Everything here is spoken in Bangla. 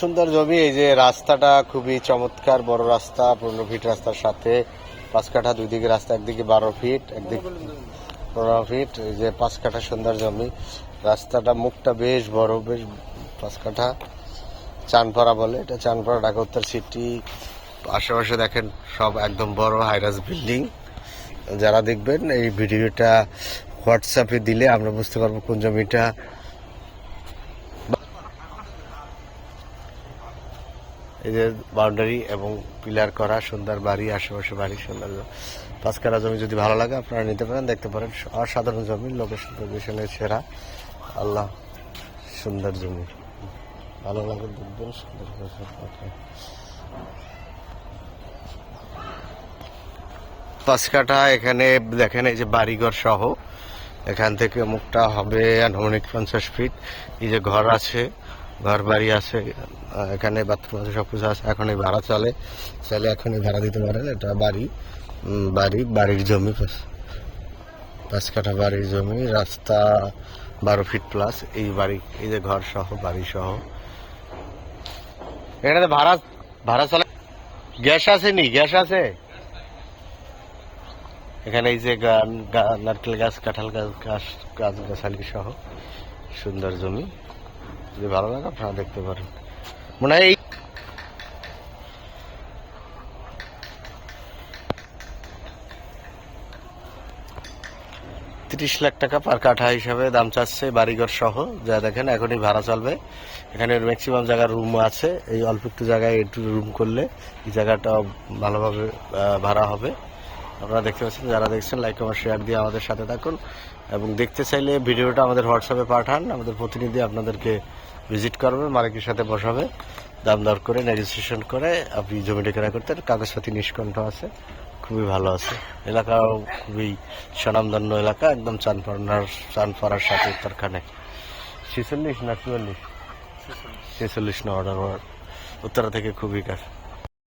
সুন্দর জমি এই যে রাস্তাটা খুবই চমৎকার, বড় রাস্তা, পনেরো ফিট রাস্তার সাথে। পাঁচ কাঠা দুই দিকে রাস্তা, একদিকে বারো ফিট, একদিকে পনেরো ফিট। এই যে পাঁচ কাঠা সুন্দর জমি। রাস্তাটা মুখটা বেশ বড়, বেশ পাঁচ কাঠা চানপাড়া বলে, এটা চানপাড়া, ঢাকা উত্তর সিটি। আশেপাশে দেখেন সব একদম বড় হাইরাস বিল্ডিং যারা দেখবেন, এই ভিডিওটা হোয়াটসঅ্যাপে দিলে আমরা বুঝতে পারব কোন জমিটা যে বাউন্ডারি এবং পিলার করা, সুন্দর বাড়ি, আশেপাশে বাড়ি, সুন্দর পাঁচ কাঠা জমি যদি ভালো লাগে, আপনারা নিতে পারেন, দেখতে পারেন। অসাধারণ জমি, লোকেশন পজিশনের সেরা। আল্লাহ সুন্দর জমি। ভালো লাগে দেখবেন, সুন্দর পাঁচ কাঠা এখানে, দেখেন এই যে বাড়িঘর সহ। এখান থেকে মুখটা হবে আনুমানিক পঞ্চাশ ফিট এই যে ঘর আছে ঘর বাড়ি আছে, এখানে বাথরুম আছে, সব কিছু আছে। এখন এই ভাড়া চলে। চলে এখন এই ভাড়া দিতে পারেন, এটা বাড়ি। বাড়ি, বাড়ির জমি পাঁচ- কাঠা বাড়ির জমি, রাস্তা বারো ফিট প্লাস এই বাড়ি, এই যে ঘর সহ, বাড়ি সহ। এখানে ভাড়া ভাড়া চলে। গ্যাস আছে নি? গ্যাস আছে? এখানে এই যে নারকেল গাছ, কাঁঠাল গাছ গাছ গাছ, গাছালি সহ। সুন্দর জমি। যদি ভালো লাগে, আপনারা দেখতে পারেন। মনে হয় এই তিরিশ লাখ টাকা পার কাঠা হিসাবে দাম চাচ্ছে বাড়িঘর সহ। যা দেখেন, এখনই ভাড়া চলবে। এখানে ম্যাক্সিমাম জায়গার রুম আছে। এই অল্প একটু জায়গায় একটু রুম করলে এই জায়গাটা ভালোভাবে ভাড়া হবে। আপনারা দেখতে পাচ্ছেন, যারা দেখছেন লাইক কমেন্ট শেয়ার দিয়ে আমাদের সাথে থাকুন। এবং দেখতে চাইলে ভিডিওটা আমাদের হোয়াটসঅ্যাপে পাঠান। আমাদের প্রতিনিধি আপনাদেরকে ভিজিট করবে, মালিকের সাথে বসাবে, দাম দর করে নেগোসিয়েশন করে, আপনি জমিটা কেনা করতে কাগজপাতি নিষ্কণ্ঠ আছে, খুবই ভালো আছে। এলাকাও খুবই স্বনামধন্য এলাকা, একদম চানপাড়ার চানপাড়ার সাথে উত্তরখানে। ছেচল্লিশ না চুয়াল্লিশ? ছেচল্লিশ। না অর্ডার উত্তরা থেকে খুবই কাছে।